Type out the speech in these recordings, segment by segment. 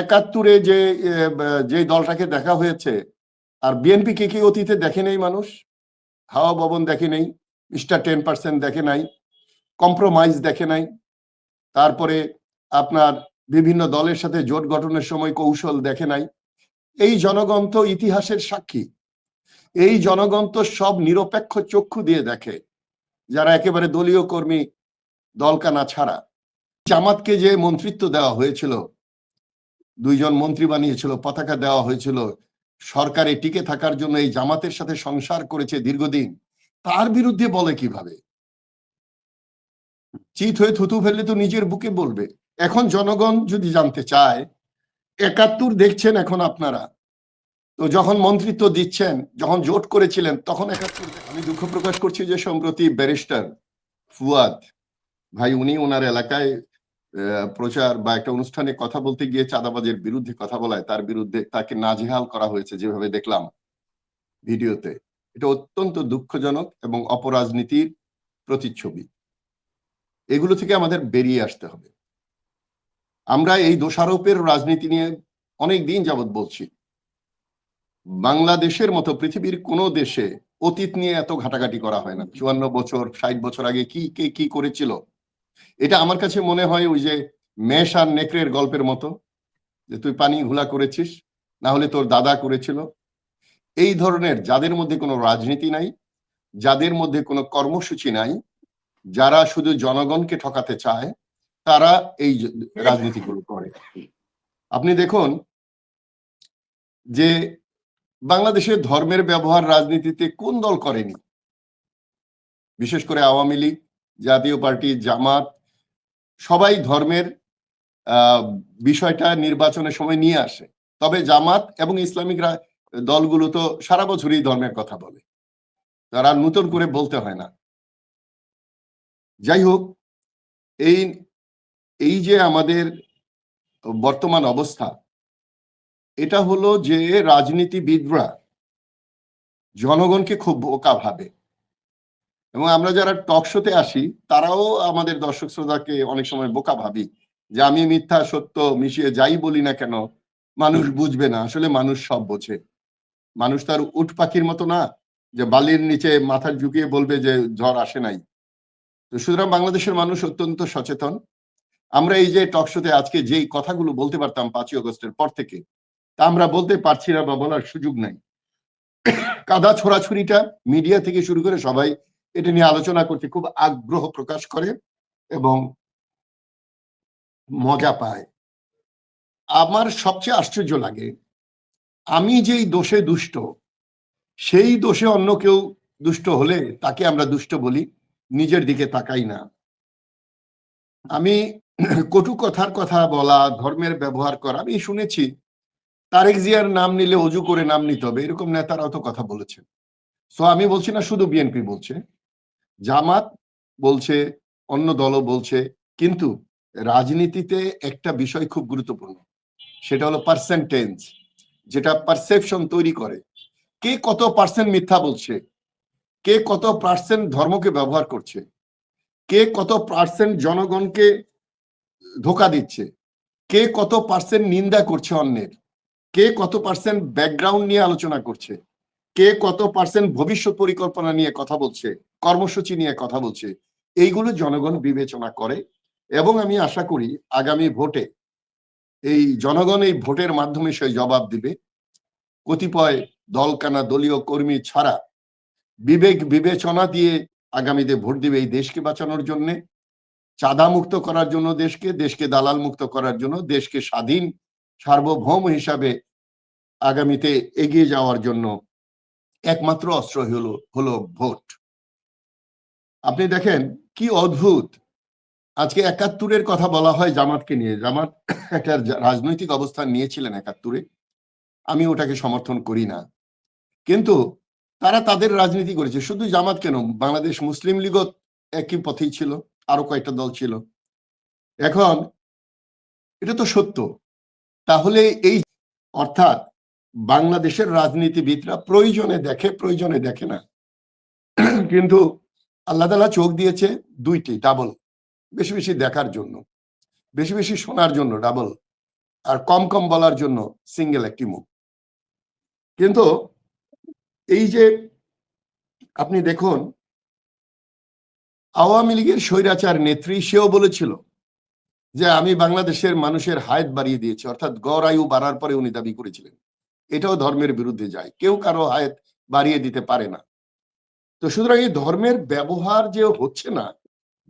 একাত্তরে যে যে দলটাকে দেখা হয়েছে, আর বিএনপি কে কি অতীতে দেখে নেই মানুষ? হাওয়া ভবন দেখে নেই, মিস্টার টেন পার্সেন্ট দেখে নাই, কম্প্রোমাইজ দেখে নাই, তারপরে আপনার বিভিন্ন দলের সাথে জোট গঠনের সময় কৌশল দেখে নাই। এই জনগণ তো ইতিহাসের সাক্ষী। এই জনগণ তো সব নিরপেক্ষ চক্ষু দিয়ে দেখে, যারা একেবারে দলীয় কর্মী দলকানা ছাড়া। জামাতকে যে মন্ত্রিত্ব দেওয়া হয়েছিল দুইজন মন্ত্রী বানিয়েছিল, পতাকা দেওয়া হয়েছিল। সরকারে টিকে থাকার জন্য এই জামাতের সাথে সংসার করেছে দীর্ঘদিন। তার বিরুদ্ধে বলে কীভাবে? চিত হয়ে থুতু ফেললে তো নিজের বুকে বলবে। এখন জনগণ যদি জানতে চায়, একাত্তর দেখছেন এখন আপনারা। তো যখন মন্ত্রিত্ব দিচ্ছেন, যখন জোট করেছিলেন, তখন একাত্তর আমি দুঃখ প্রকাশ করছি যে সম্প্রতি ব্যারিস্টার ফুয়াদ, ভাই উনি ওনার এলাকায় প্রচার বা একটা অনুষ্ঠানে কথা বলতে গিয়ে চাঁদাবাজের বিরুদ্ধে কথা বলায়, তার বিরুদ্ধে তাকে নাজেহাল করা হয়েছে যেভাবে দেখলাম ভিডিওতে। এটা অত্যন্ত দুঃখজনক এবং অপরাজনীতির প্রতিচ্ছবি। এগুলো থেকে আমাদের বেরিয়ে আসতে হবে। আমরা এই দোষারোপের রাজনীতি নিয়ে অনেক দিন যাবৎ বলছি। বাংলাদেশের মতো পৃথিবীর কোনো দেশে অতীত নিয়ে এত ঘাটাঘাটি করা হয় না। চুয়ান্ন বছর, ষাট বছর আগে কি, কে কি করেছিল? এটা আমার কাছে মনে হয় ওই যে মেষ আর নেকড়ের গল্পের মতো, যে তুই পানি ঘোলা করেছিস, না হলে তোর দাদা করেছিল। এই ধরনের যাদের মধ্যে কোনো রাজনীতি নাই, যাদের মধ্যে কোনো কর্মসূচি নাই, যারা শুধু জনগণকে ঠকাতে চায়, তারা এই রাজনীতিগুলো করে। আপনি দেখুন যে বাংলাদেশের ধর্মের ব্যবহার রাজনীতিতে কোন দল করেনি? বিশেষ করে আওয়ামী লীগ জাতীয় পার্টি, জামাত, সবাই ধর্মের বিষয়টা নির্বাচনের সময় নিয়ে আসে। তবে জামাত এবং ইসলামিক দলগুলো তো সারা বছরই ধর্মের কথা বলে। তারা নতুন করে বলতে হয় না। যাই হোক, এই এই যে আমাদের বর্তমান অবস্থা, এটা হলো যে রাজনীতিবিদরা জনগণকে খুব বোকা ভাবে। এবং আমরা যারা টক শোতে আসি, তারাও আমাদের দর্শক শ্রোতাকে অনেক সময় বোকা ভাবি যে আমি মিথ্যা, সত্য মিশিয়ে যাই বলি না কেন? মানুষ বুঝবে না। আসলে মানুষ সব বোঝে। মানুষ তার উট পাখির মতো না যে বালির নিচে মাথা ঝুঁকিয়ে বলবে যে ঝড় আসে নাই। তো সুতরাং বাংলাদেশের মানুষ অত্যন্ত সচেতন। আমরা এই যে টক শোতে আজকে যেই কথাগুলো বলতে পারতাম পাঁচই অগস্টের পর থেকে, তা আমরা বলতে পারছি না বা বলার সুযোগ নাই। কাদা ছোড়াছুরিটা মিডিয়া থেকে শুরু করে সবাই এটা নিয়ে আলোচনা করতে খুব আগ্রহ প্রকাশ করে এবং মজা পায়। আমার সবচেয়ে আশ্চর্য লাগে, আমি যেই দোষে দুষ্ট, সেই দোষে অন্য কেউ দুষ্ট হলে তাকে আমরা দুষ্ট বলি, নিজের দিকে তাকাই না। আমি কটু কথার কথা বলা, ধর্মের ব্যবহার করা, আমি শুনেছি, তারেক জিয়ার নাম নিলে অজু করে নাম নিতে হবে, এরকম নেতারাও তো কথা বলেছেন। সো আমি বলছি না শুধু বিএনপি বলছে জামাত বলছে, অন্য দলও বলছে, কিন্তু রাজনীতিতে একটা বিষয় খুব গুরুত্বপূর্ণ, সেটা হলো পার্সেন্টেজ যেটা পারসেপশন তৈরি করে। কে কত পার্সেন্ট মিথ্যা বলছে? কে কত পার্সেন্ট ধর্মকে ব্যবহার করছে? কে কত পার্সেন্ট জনগণকে ধোকা দিচ্ছে? কে কত পার্সেন্ট নিন্দা করছে অন্যের? কে কত পার্সেন্ট ব্যাকগ্রাউন্ড নিয়ে আলোচনা করছে? কে কত পার্সেন্ট ভবিষ্যৎ পরিকল্পনা নিয়ে কথা বলছে, কর্মসূচি নিয়ে কথা বলছে, এইগুলো জনগণ বিবেচনা করে এবং আমি আশা করি আগামী ভোটে এই জনগণ এই ভোটের মাধ্যমে সে জবাব দিবে। কতিপয় দলকানা দলীয় কর্মী ছাড়া বিবেক বিবেচনা দিয়ে আগামীতে ভোট দিবে এই দেশকে বাঁচানোর জন্য, চাঁদা মুক্ত করার জন্য দেশকে দেশকে দালাল মুক্ত করার জন্য, দেশকে স্বাধীন, সার্বভৌম হিসাবে আগামীতে এগিয়ে যাওয়ার জন্য একমাত্র অস্ত্র হলো হলো ভোট। আপনি দেখেন কি অদ্ভুত। আজকে একাত্তরের কথা বলা হয় জামাতকে নিয়ে। জামাত একটা রাজনৈতিক অবস্থান নিয়েছিলেন একাত্তরে। আমি ওটাকে সমর্থন করি না। কিন্তু তারা তাদের রাজনীতি করেছে। শুধু জামাত কেন? বাংলাদেশ মুসলিম লীগও একই পথেই ছিল আরও কয়েকটা দল ছিল। এখন এটা তো সত্য। তাহলে এই অর্থাৎ বাংলাদেশের রাজনীতিবিদরা প্রয়োজনে দেখে প্রয়োজনে দেখে না। কিন্তু আল্লাহ তালা চোখ দিয়েছে দুইটি ডাবল বেশি বেশি দেখার জন্য, বেশি বেশি শোনার জন্য ডাবল আর কম কম বলার জন্য সিঙ্গেল একটি মুখ। কিন্তু এই যে আপনি দেখুন, আওয়ামী লীগের স্বৈরাচার নেত্রী, সেও বলেছিল যে, আমি বাংলাদেশের মানুষের হায়াত বাড়িয়ে দিয়েছি। অর্থাৎ গড় আয়ু বাড়ার পরে উনি দাবি করেছিলেন। এটাও ধর্মের বিরুদ্ধে যায়। কেউ কারও হায়াত বাড়িয়ে দিতে পারে না। তো সুতরাং এই ধর্মের ব্যবহার যে হচ্ছে না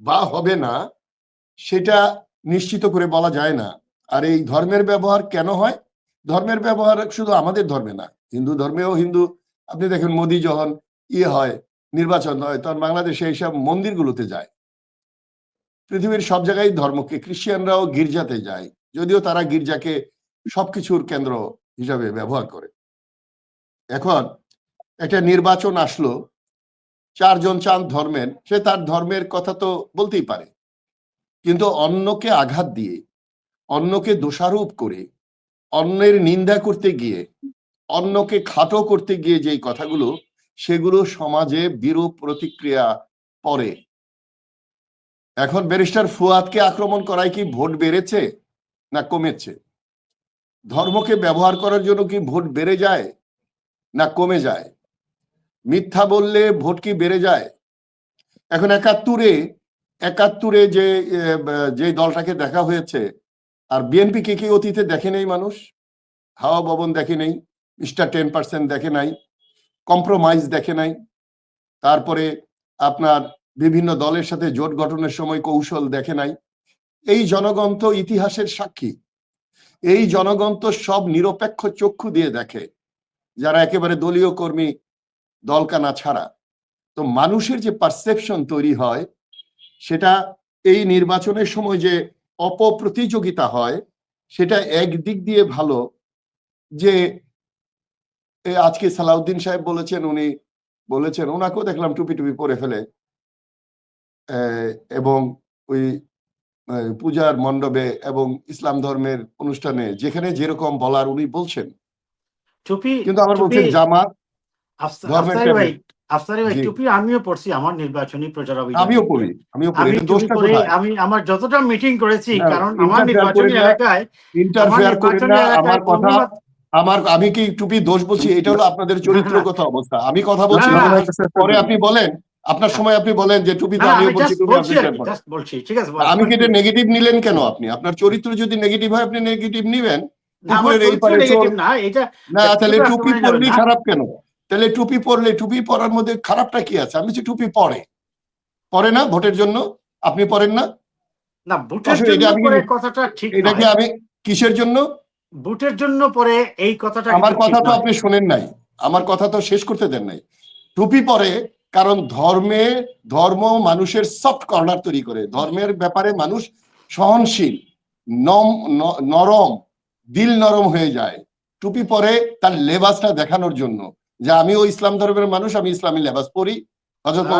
বা হবে না, সেটা নিশ্চিত করে বলা যায় না। আর এই ধর্মের ব্যবহার কেন হয়? ধর্মের ব্যবহার শুধু আমাদের ধর্মে না, হিন্দু ধর্মেও হিন্দু। আপনি দেখেন মোদি যখন ইয়ে হয়, নির্বাচন হয়, তখন বাংলাদেশে এইসব মন্দিরগুলোতে যায়। পৃথিবীর সব জায়গায় ধর্মকে, খ্রিস্টানরাও গির্জাতে যায়। যদিও তারা গির্জাকে সবকিছুর কেন্দ্র হিসাবে ব্যবহার করে। এখন একটা নির্বাচন আসলো, চারজন চাঁদ ধর্মের, সে তার ধর্মের কথা তো বলতেই পারে। কিন্তু অন্যকে আঘাত দিয়ে, অন্যকে দোষারোপ করে, অন্যের নিন্দা করতে গিয়ে, অন্যকে খাটো করতে গিয়ে যেই কথাগুলো, সেগুলো সমাজে বিরূপ প্রতিক্রিয়া পরে এখন ব্যারিস্টার ফুয়াদকে আক্রমণ করায় কি ভোট বেড়েছে না কমেছে? ধর্মকে ব্যবহার করার জন্য কি ভোট বেড়ে যায় না কমে যায়? মিথ্যা বললে ভোট কি বেড়ে যায়? এখন একাত্তরে একাত্তরে যে যে দলটাকে দেখা হয়েছে, আর বিএনপি কে কি অতীতে দেখে নেই মানুষ? হাওয়া ভবন দেখে নেই, মিস্টার টেন পার্সেন্ট দেখে নাই, কম্প্রোমাইজ দেখে নাই, তারপরে আপনার বিভিন্ন দলের সাথে জোট গঠনের সময় কৌশল দেখে নাই। এই জনগণ তো ইতিহাসের সাক্ষী। এই জনগণ তো সব নিরপেক্ষ চক্ষু দিয়ে দেখে, যারা একেবারে দলীয় কর্মী দলকানা ছাড়া। তো মানুষের যে পারসেপশন তৈরি হয়, সেটা এই নির্বাচনের সময় যে অপপ্রতিযোগিতা হয়, সেটা একদিক দিয়ে ভালো যে আজকে সালাউদ্দিন সাহেব বলেছেন, উনি বলেছেন, ওনাকেও দেখলাম টুপি টুপি পরে ফেলে। এবং ওই পূজার মণ্ডপে এবং ইসলাম ধর্মের অনুষ্ঠানে যেখানে যেরকম বলার উনি বলছেন। টুপি কিন্তু আমার বলছেন জামাত ধর্মের আফসারি ভাই টেবিল। আফসারি ভাই জি। টুপি আমিও পড়ছি আমার নির্বাচনী প্রচার অভিযানে। আমিও পড়ি আমিও পড়ি দোষটা কোথায়? আমি আমার যতটা মিটিং করেছি কারণ আমার নির্বাচনী এলাকায় ইন্টারফেয়ার আমার না আমার কথা আমার আমি কি টুপি দোষ বলছি? এটা হলো আপনাদের চরিত্রগত অবস্থা। আমি কথা বলছি পরে আপনি বলেন। আপনার সময় আপনি বলেন যে টুপি আমিও আমি বলছি just আপনি কি, বলছি ঠিক আছে আমি কি এটা নেগেটিভ নিলেন কেন আপনি? আপনার চরিত্র যদি নেগেটিভ হয় আপনি নেগেটিভ নিবেন। না, তাহলে টুপি আক্রমণে যাবে পরলেই না। খারাপ কেন? তাহলে টুপি পরলে টুপি পরার মধ্যে খারাপটা কি আছে? আমি টুপি পরে। পরে না ভোটের জন্য? আপনি পরেন না? জন্য কথাটা ঠিক এটা কি আমি কিসের জন্য? বুটের জন্য পরে এই কথাটা আমার কথা তো আপনি শোনেন নাই। আমার কথা তো শেষ করতে দেন নাই। টুপি পরে কারণ ধর্মে ধর্ম মানুষের সফট কর্নার তৈরি করে। ধর্মের ব্যাপারে মানুষ সহনশীল নম নরম দিল নরম হয়ে যায়। টুপি পরে তার লেবাসটা দেখানোর জন্য। যে আমি আমিও ইসলাম ধর্মের মানুষ আমি ইসলামী লেবাস পড়ি হজরত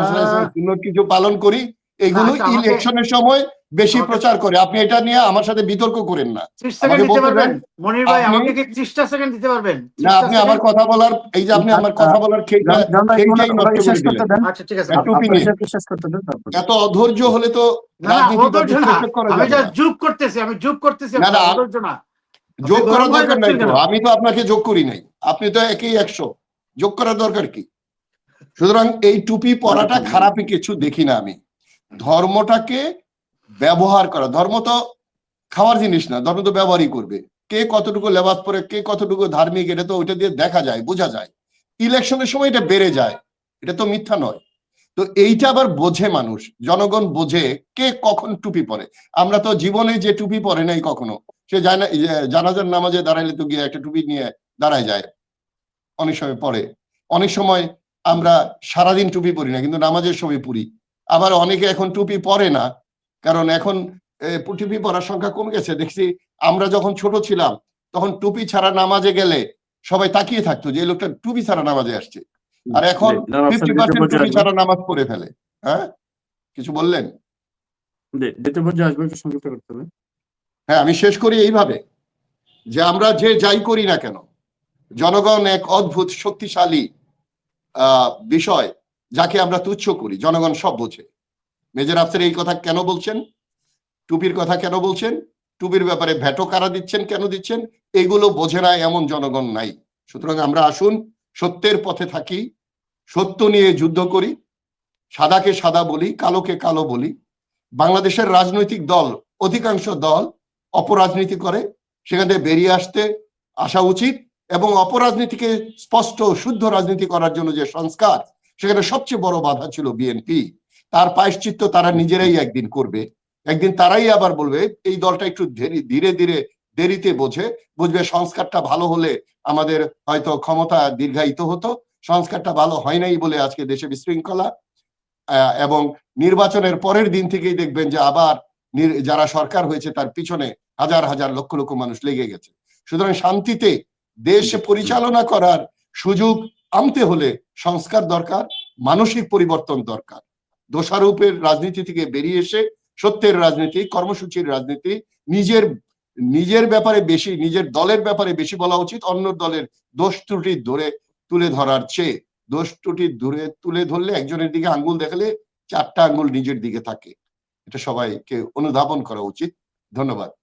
কিছু পালন করি। এগুলো ইলেকশনের সময় বেশি প্রচার করে। আপনি এটা নিয়ে আমার সাথে বিতর্ক করেন না। 30 সেকেন্ড আমাকে দিতে বলতে পারবেন? মনির ভাই আপনি- আমাকে কি 30টা সেকেন্ড দিতে পারবেন? না আপনি আমার কথা বলার এই যে আপনি আমার কথা বলার আচ্ছা ঠিক আছে এত অধৈর্য হলে তো আমি। যোগ করতেছি আমি যোগ করতেছি না, না, অধৈর্য না। যোগ করার দরকার নাই তো। আমি তো আপনাকে যোগ করি নাই। আপনি তো একই একশো। যোগ করার দরকার কি? সুতরাং এই টুপি পরাটা খারাপই কিছু দেখি না আমি। ধর্মটাকে ব্যবহার করা। ধর্ম তো খাওয়ার জিনিস না, ধর্ম তো ব্যবহারই করবে। কে কতটুকু লেবাস পরে, কে কতটুকু ধার্মিক, এটা তো ওইটা দিয়ে দেখা যায়, বোঝা যায়। ইলেকশনের সময় এটা বেড়ে যায়, এটা তো মিথ্যা নয়। তো এইটা আবার বোঝে মানুষ, জনগণ বোঝে কে কখন টুপি পরে। আমরা তো জীবনে যে টুপি পরে নাই কখনো, সে জানা জানাজার নামাজে দাঁড়াইলে তো গিয়ে একটা টুপি নিয়ে দাঁড়ায় যায়। অনেক সময় পরে। অনেক সময় আমরা সারাদিন টুপি পরি না, কিন্তু নামাজের সময় পরি। আবার অনেকে এখন টুপি পরে না কারণ এখন টুপি পরার সংখ্যা কমে গেছে। দেখছি আমরা যখন ছোট ছিলাম তখন টুপি ছাড়া নামাজে গেলে সবাই তাকিয়ে থাকতো যে লোকটা টুপি ছাড়া নামাজে আসছে। আর এখন ফিফটি পার্সেন্ট টুপি ছাড়া নামাজ পড়ে ফেলে। হ্যাঁ? কিছু বললেন? হ্যাঁ আমি শেষ করি এইভাবে যে আমরা যে যাই করি না কেন জনগণ এক অদ্ভুত শক্তিশালী আহ, বিষয় যাকে আমরা তুচ্ছ করি। জনগণ সব বোঝে। মেজর আফসার এই কথা কেন বলছেন? টুপির কথা কেন বলছেন? টুপির ব্যাপারে ভ্যাটো কারা দিচ্ছেন? কেন দিচ্ছেন? এগুলো বোঝে না এমন জনগণ নাই। সুতরাং আমরা আসুন, সত্যের পথে থাকি, সত্য নিয়ে যুদ্ধ করি, সাদাকে সাদা বলি, কালোকে কালো বলি। বাংলাদেশের রাজনৈতিক দল, অধিকাংশ দল অপরাজনীতি করে, সেখান থেকে বেরিয়ে আসতে আসা উচিত এবং অপরাজনীতিকে স্পষ্ট, শুদ্ধ রাজনীতি করার জন্য যে সংস্কার, সেখানে সবচেয়ে বড় বাধা ছিল বিএনপি। তার পায়শ্চিত্ত তারা নিজেরাই একদিন করবে। একদিন তারাই আবার বলবে, এই দলটা একটু ধীরে ধীরে দেরিতে বোঝে, বুঝবে সংস্কারটা ভালো হলে আমাদের হয়তো ক্ষমতা দীর্ঘায়িত হতো, সংস্কারটা ভালো হয় নাই বলে আজকে দেশে বিশৃঙ্খলা। এবং নির্বাচনের পরের দিন থেকেই দেখবেন যে আবার যারা সরকার হয়েছে তার পিছনে হাজার হাজার লক্ষ লক্ষ মানুষ লেগে গেছে। সুতরাং শান্তিতে দেশ পরিচালনা করার সুযোগ আনতে হলে সংস্কার দরকার, মানসিক পরিবর্তন দরকার। দোষারোপের রাজনীতি থেকে বেরিয়ে এসে সত্যের রাজনীতি, কর্মসূচির রাজনীতি, নিজের নিজের ব্যাপারে বেশি, নিজের দলের ব্যাপারে বেশি বলা উচিত, অন্য দলের দোষ ত্রুটি ধরে তুলে ধরার চেয়ে। দোষ ত্রুটি ধরে তুলে ধরলে একজনের দিকে আঙ্গুল দেখালে চারটা আঙ্গুল নিজের দিকে থাকে। এটা সবাইকে অনুধাবন করা উচিত। ধন্যবাদ।